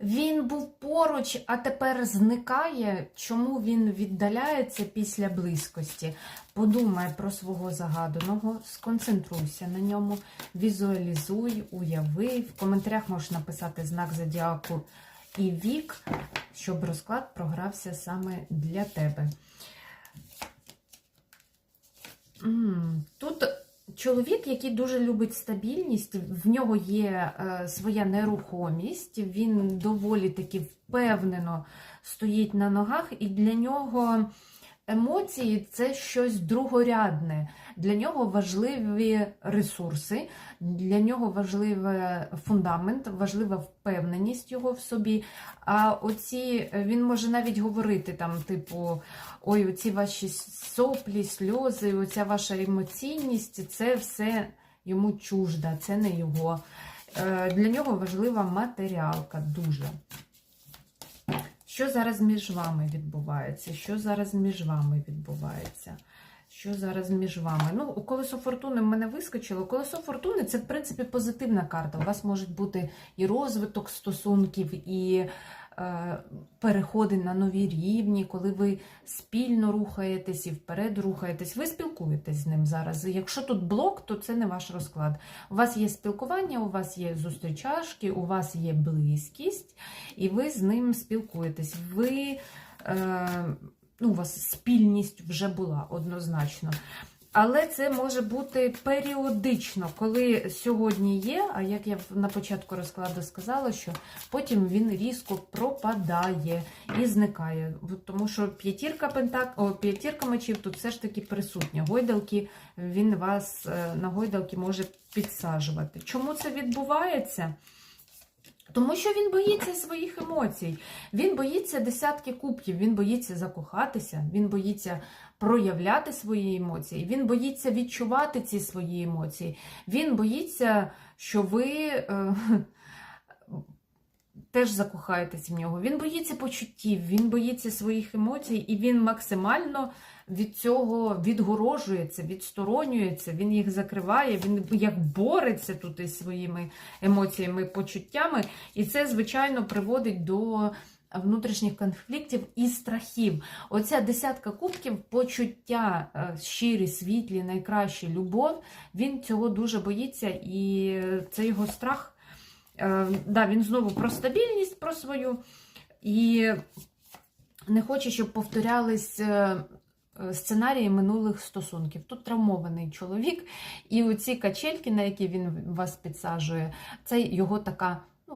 Він був поруч, а тепер зникає. Чому він віддаляється після близькості? Подумай про свого загаданого, сконцентруйся на ньому, візуалізуй, уяви. В коментарях можеш написати знак зодіаку і вік, щоб розклад програвся саме для тебе. Тут чоловік, який дуже любить стабільність, в нього є е, своя нерухомість, він доволі таки впевнено стоїть на ногах, і для нього емоції це щось другорядне. Для нього важливі ресурси, для нього важливий фундамент, важлива впевненість його в собі. А оці він може навіть говорити там, типу, ой, оці ваші соплі, сльози, оця ваша емоційність, це все йому чужда, це не його. Е, Для нього важлива матеріалка дуже. Що зараз між вами відбувається? Що зараз між вами відбувається? Що зараз між вами? Ну, колесо фортуни в мене вискочило. Колесо фортуни це, в принципі, позитивна карта. У вас можуть бути і розвиток стосунків, і переходи на нові рівні, коли ви спільно рухаєтесь і вперед рухаєтесь. Ви спілкуєтесь з ним зараз. Якщо тут блок, то це не ваш розклад. У вас є спілкування, у вас є зустрічашки, у вас є близькість, і ви з ним спілкуєтесь. Ви. Е, ну, у вас спільність вже була однозначно. Але це може бути періодично, коли сьогодні є, а як я на початку розкладу сказала, що потім він різко пропадає і зникає. Тому що п'ятірка пентак... О, п'ятірка мечів тут все ж таки присутня. Гойдалки, він вас е, на гойдалки може підсаджувати. Чому це відбувається? Тому що він боїться своїх емоцій. Він боїться десятки кубків, він боїться закохатися, він боїться проявляти свої емоції, він боїться відчувати ці свої емоції. Він боїться, що ви е, теж закохаєтесь в нього. Він боїться почуттів, він боїться своїх емоцій, і він максимально від цього відгорожується, відсторонюється, він їх закриває, він як бореться тут із своїми емоціями, почуттями. І це, звичайно, приводить до внутрішніх конфліктів і страхів. Оця десятка кубків, почуття е, щирі, світлі, найкращі, любов, він цього дуже боїться, і це його страх. Е, Да, він знову про стабільність про свою. І не хоче, щоб повторялись е, е, сценарії минулих стосунків. Тут травмований чоловік, і оці качельки, на які він вас підсаджує, це його така